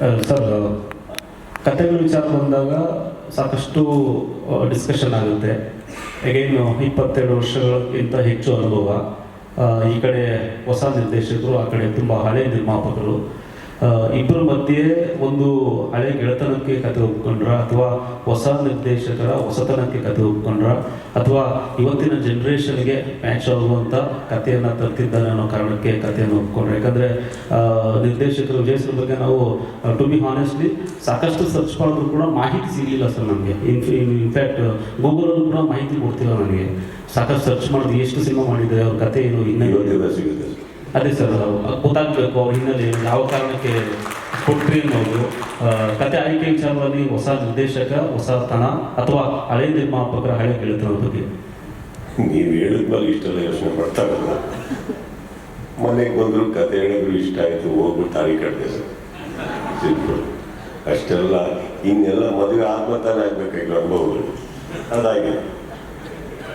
Sir ಕಥೆಗಳ ವಿಚಾರ ಬಂದಾಗ ಸಾಕಷ್ಟು ಡಿಸ್ಕಷನ್ ಆಗುತ್ತೆ. ಅಗೇನ್ ಇಪ್ಪತ್ತೆರಡು ವರ್ಷಗಳಿಗಿಂತ ಹೆಚ್ಚು ಅನುಭವ. ಈ ಕಡೆ ಹೊಸ ನಿರ್ದೇಶಕರು, ಆ ಕಡೆ ತುಂಬ ಹಳೆ ನಿರ್ಮಾಪಕರು. ಇಬ್ಬರ ಮಧ್ಯೆ ಒಂದು ಹಳೆ ಗೆಳೆತನಕ್ಕೆ ಕತೆ ಒಪ್ಕೊಂಡ್ರ ಅಥವಾ ಹೊಸ ನಿರ್ದೇಶಕರ ಹೊಸತನಕ್ಕೆ ಕತೆ ಒಪ್ಕೊಂಡ್ರ ಅಥವಾ ಇವತ್ತಿನ ಜನ್ರೇಷನ್ಗೆ ಮ್ಯಾಚ್ ಆಗುವಂಥ ಕಥೆಯನ್ನು ತರ್ತಿದ್ದಾನೆ ಅನ್ನೋ ಕಾರಣಕ್ಕೆ ಕಥೆಯನ್ನು ಒಪ್ಕೊಂಡ್ರೆ. ಯಾಕಂದರೆ ನಿರ್ದೇಶಕರು ವಿಜಯ್ ಸರ್ ಬಗ್ಗೆ ನಾವು ಟು ಬಿ ಹಾನೆಸ್ಟ್ಲಿ ಸಾಕಷ್ಟು ಸರ್ಚ್ ಮಾಡಿದ್ರು ಕೂಡ ಮಾಹಿತಿ ಸಿಗಲಿಲ್ಲ ಸರ್ ನಮಗೆ. ಇನ್ ಇನ್ಫ್ಯಾಕ್ಟ್ ಗೂಗಲಲ್ಲೂ ಕೂಡ ಮಾಹಿತಿ ಕೊಡ್ತಿಲ್ಲ ನನಗೆ ಸಾಕಷ್ಟು ಸರ್ಚ್ ಮಾಡಿದ್ರು ಎಷ್ಟು ಸಿನಿಮಾ ಮಾಡಿದ್ದಾರೆ ಅವ್ರ ಕಥೆ ಏನು ಹಿನ್ನೆಲೆ ಸಿಗುತ್ತೆ ಅದೇ ಸರ್ ಗೊತ್ತಾಗಬೇಕು ಅವ್ರ ಹಿನ್ನೆಲೆ ಯಾವ ಕಾರಣಕ್ಕೆ ಕೊಟ್ರಿ ಅನ್ನೋದು. ಕತೆ ಆಯ್ಕೆ ವಿಚಾರದಲ್ಲಿ ಹೊಸ ನಿರ್ದೇಶಕ ಹೊಸ ತನ ಅಥವಾ ಹಳೆ ನಿರ್ಮಾಪಕರ ಹಳೆ ಗೆಳೆತನದ ಬಗ್ಗೆ. ನೀವು ಹೇಳಿದ್ಮೇಲೆ ಇಷ್ಟೆಲ್ಲ ಯೋಚನೆ ಮಾಡ್ತಾ ಮನೆಗೆ ಬಂದ್ರು ಕತೆ ಹೇಳಿದ್ರು ಇಷ್ಟ ಆಯ್ತು, ಹೋಗ್ಬಿಟ್ಟು ತಾಳಿ ಕಟ್ಟಿದೆ ಸರ್. ಸಿಂಪಲ್ ಅಷ್ಟೆಲ್ಲ, ಇನ್ನೆಲ್ಲ ಮದುವೆ ಆದ್ಮೇಲೆ ತಾನೇ ಆಗ್ಬೇಕಾಗಿಲ್ಲ ಅನುಭವಗಳು. ಅದಾಗಿದೆ.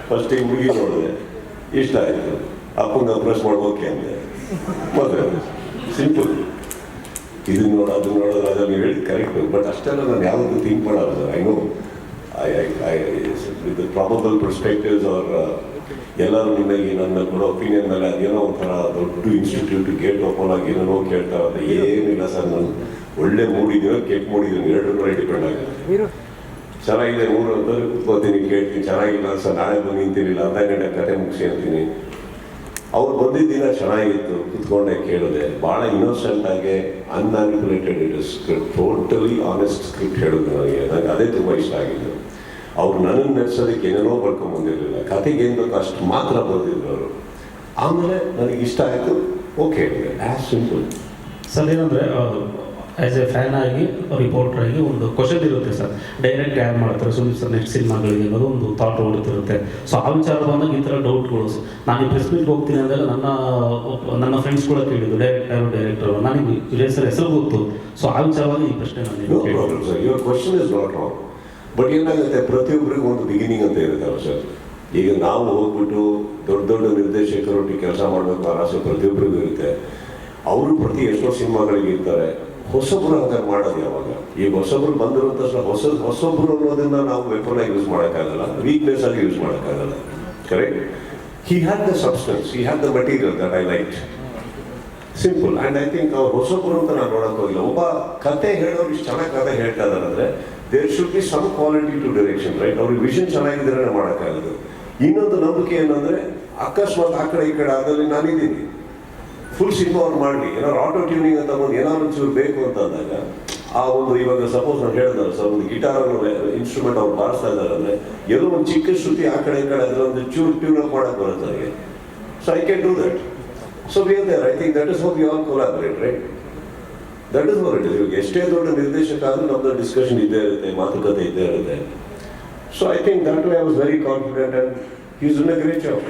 ಫಸ್ಟಿಗೆ ಮುಗಿ ನೋಡಿದೆ. ಇಷ್ಟ ಆಯ್ತು. ಅಪ್ಪಂಗೆ ಅಪ್ರೋಚ್ ಮಾಡ್ಬೋಕೆ ಅಂದೆ. ಮದುವೆ ಸಿಂಪಲ್ ಇದನ್ನ ನೋಡ ಅದನ್ನ ನೋಡೋದು ಅದನ್ನ ಹೇಳಿ ಕರೆಕ್ಟ್. ಬಟ್ ಅಷ್ಟೆಲ್ಲ ನಾನು ಯಾವತ್ತೂ ಥಿಂಕ್ ಮಾಡೋದು I know I I I probable perspectives ಅವ್ರ ಎಲ್ಲರೂ ನಿಮಗೆ ನನ್ನ ಕೊಡೋ ಒಪಿನಿಯನ್ ಮೇಲೆ ಅದೇನೋ ಒಂಥರ ದೊಡ್ಡ ಇನ್ಸ್ಟಿಟ್ಯೂಟ್ ಗೇಟ್ ಓಪನ್ ಆಗಿ ಏನೇನೋ ಕೇಳ್ತಾ ಇರೋದು ಏನಿಲ್ಲ ಸರ್ ನಾನು ಒಳ್ಳೆ ಮೂಡಿದೀನೋ ಕೆಟ್ಟ ಮೂಡಿದೀನಿ ಎರಡು ಕೂಡ ಡಿಪೆಂಡ್ ಆಗಿದೆ ಚೆನ್ನಾಗಿದೆ ಮೂರು ಅಂತ ಕೂತ್ಕೋತೀನಿ ಕೇಳ್ತೀನಿ ಚೆನ್ನಾಗಿಲ್ಲ ಸರ್ ನಾಳೆ ಬಂದು ನಿಂತಿರಲಿಲ್ಲ ಅರ್ಧ ಗಂಟೆ ಕತೆ ಮುಗಿಸಿ ಅಂತೀನಿ. ಅವ್ರು ಬಂದಿದ್ದ ದಿನ ಚೆನ್ನಾಗಿತ್ತು ಕುತ್ಕೊಂಡೆ ಕೇಳಿದೆ. ಭಾಳ ಇನ್ನೋಸೆಂಟ್ ಆಗಿ unmanipulated it script totally honest script ಹೇಳಿದ್ರು ನನಗೆ. ನನಗೆ ಅದೇ ತುಂಬ ಇಷ್ಟ ಆಗಿದ್ದು. ಅವ್ರು ನನ್ನನ್ನು ನಡೆಸೋದಕ್ಕೆ ಏನೇನೋ ಬರ್ಕೊಂಬಂದಿರಲಿಲ್ಲ ಕತೆಗೆ ಏನು ಬೇಕೋ ಅಷ್ಟು ಮಾತ್ರ ಬರೆದಿದ್ರು ಅವರು. ಆಮೇಲೆ ನನಗೆ ಇಷ್ಟ ಆಯಿತು. ಓಕೆ ಆ್ಯಸ್ ಸಿಂಪಲ್ ಸರ್ ಏನಂದರೆ ಆ್ಯಸ್ ಎ ಫ್ಯಾನ್ ಆಗಿ ರಿಪೋರ್ಟರ್ ಆಗಿ ಒಂದು ಕ್ವಶನ್ ಇರುತ್ತೆ ಸರ್. ಡೈರೆಕ್ಟ್ ಯಾರು ಮಾಡ್ತಾರೆ? ಸುದೀಪ್ ಸರ್ ನೆಕ್ಸ್ಟ್ ಸಿನಿಮಾಗಳಿಗೆ ಅನ್ನೋದು ಒಂದು ಥಾಟ್ ಓಡುತ್ತಿರುತ್ತೆ ಸೊ ಆ ವಿಚಾರ ಬಂದಾಗ ಈ ಥರ ಡೌಟ್ಗಳು ನಾನು ಈ ಪ್ರೆಸ್ ಮೀಟ್ಗೆ ಹೋಗ್ತೀನಿ ಅಂದಾಗ ನನ್ನ ನನ್ನ ಫ್ರೆಂಡ್ಸ್ ಕೂಡ ಕೇಳಿದ್ದು ಡೈರೆಕ್ಟ್ ಯಾರು ಡೈರೆಕ್ಟರ್ ನನಗೆ ಸರ್ ಹೆಸರು ಗೊತ್ತು. ಸೊ ಆ ವಿಚಾರವಾಗಿ ಈ ಪ್ರಶ್ನೆ ನಾನು ಬಟ್ ಏನಾಗುತ್ತೆ ಪ್ರತಿಯೊಬ್ಬರಿಗೂ ಒಂದು ಬಿಗಿನಿಂಗ್ ಅಂತ ಇರುತ್ತಲ್ಲ ಸರ್ ಈಗ ನಾವು ಹೋಗ್ಬಿಟ್ಟು ದೊಡ್ಡ ದೊಡ್ಡ ನಿರ್ದೇಶಕರೊಟ್ಟಿಗೆ ಕೆಲಸ ಮಾಡಬೇಕು ಆಸೆ ಪ್ರತಿಯೊಬ್ಬರಿಗೂ ಇರುತ್ತೆ. ಅವರು ಪ್ರತಿ ಎಷ್ಟೋ ಸಿನಿಮಾಗಳಿಗೆ ಇರ್ತಾರೆ. ಹೊಸಬ್ರು ಅಂತ ಮಾಡೋದು ಯಾವಾಗ? ಈಗ ಹೊಸಬ್ರು ಬಂದಿರೋ ತಕ್ಷಣ ಹೊಸ, ಹೊಸಬ್ರು ಅನ್ನೋದನ್ನ ನಾವು ವೆಪನ್ ಆಗಿ ಯೂಸ್ ಮಾಡೋಕ್ಕಾಗಲ್ಲ. ವೀಕ್ನೆಸ್ ಆಗಿ ಯೂಸ್ ಮಾಡೋಕ್ಕಾಗಲ್ಲ. Correct he had the substance he had the material that I like simple and I think ಅವ್ರು ಹೊಸಬ್ರು ಅಂತ ನಾನು ನೋಡಕ್ ಹೋಗಿಲ್ಲ. ಒಬ್ಬ ಕತೆ ಹೇಳೋರು ಇಷ್ಟು ಚೆನ್ನಾಗಿ ಕತೆ ಹೇಳ್ತಾ ಇದಾರೆ ಅಂದ್ರೆ there should be some quality to direction right ಅವ್ರಿಗೆ ವಿಷನ್ ಚೆನ್ನಾಗಿದ್ರೆ ಮಾಡೋಕ್ಕಾಗೋದು. ಇನ್ನೊಂದು ನಂಬಿಕೆ ಏನಂದ್ರೆ, ಅಕಸ್ಮಾತ್ ಆ ಕಡೆ ಈ ಕಡೆ ಆದಲ್ಲಿ ನಾನಿದ್ದೀನಿ. ಫುಲ್ ಸಿನಿಮಾ ಅವ್ರು ಮಾಡಲಿ. ಏನಾದ್ರು ಆಟೋ ಟ್ಯೂನಿಂಗ್ ಅಂತ ಒಂದು ಏನಾದ್ರು ಚೂರು ಬೇಕು ಅಂತ ಅಂದಾಗ, ಆ ಒಂದು ಇವಾಗ ಸಪೋಸ್ ನಾನು ಹೇಳಿದ್ರು ಸರ್, ಒಂದು ಗಿಟಾರ್ ಇನ್ಸ್ಟ್ರೂಮೆಂಟ್ ಅವ್ರು ಬಾರಿಸ್ತಾ ಇದ್ದಾರೆ ಅಂದ್ರೆ, ಎಲ್ಲೋ ಒಂದು ಚಿಕ್ಕ ಶ್ರುತಿ ಆ ಕಡೆ ಈ ಕಡೆ ಅದ್ರ ಒಂದು ಚೂರು ಟ್ಯೂನ್ ಅಪ್ ಮಾಡಕ್ ಬರುತ್ತೆ so I can do that so we are there I think that is how we all collaborate right that is what it is ಇವಾಗ ಎಷ್ಟೇ ದೊಡ್ಡ ನಿರ್ದೇಶಕ ಆದ್ರೂ ನಮ್ದು ಡಿಸ್ಕಷನ್ ಇದ್ದೇ ಇರುತ್ತೆ, ಮಾತುಕತೆ ಇದ್ದೇ ಇರುತ್ತೆ. So I think that way I was very confident and is in a great job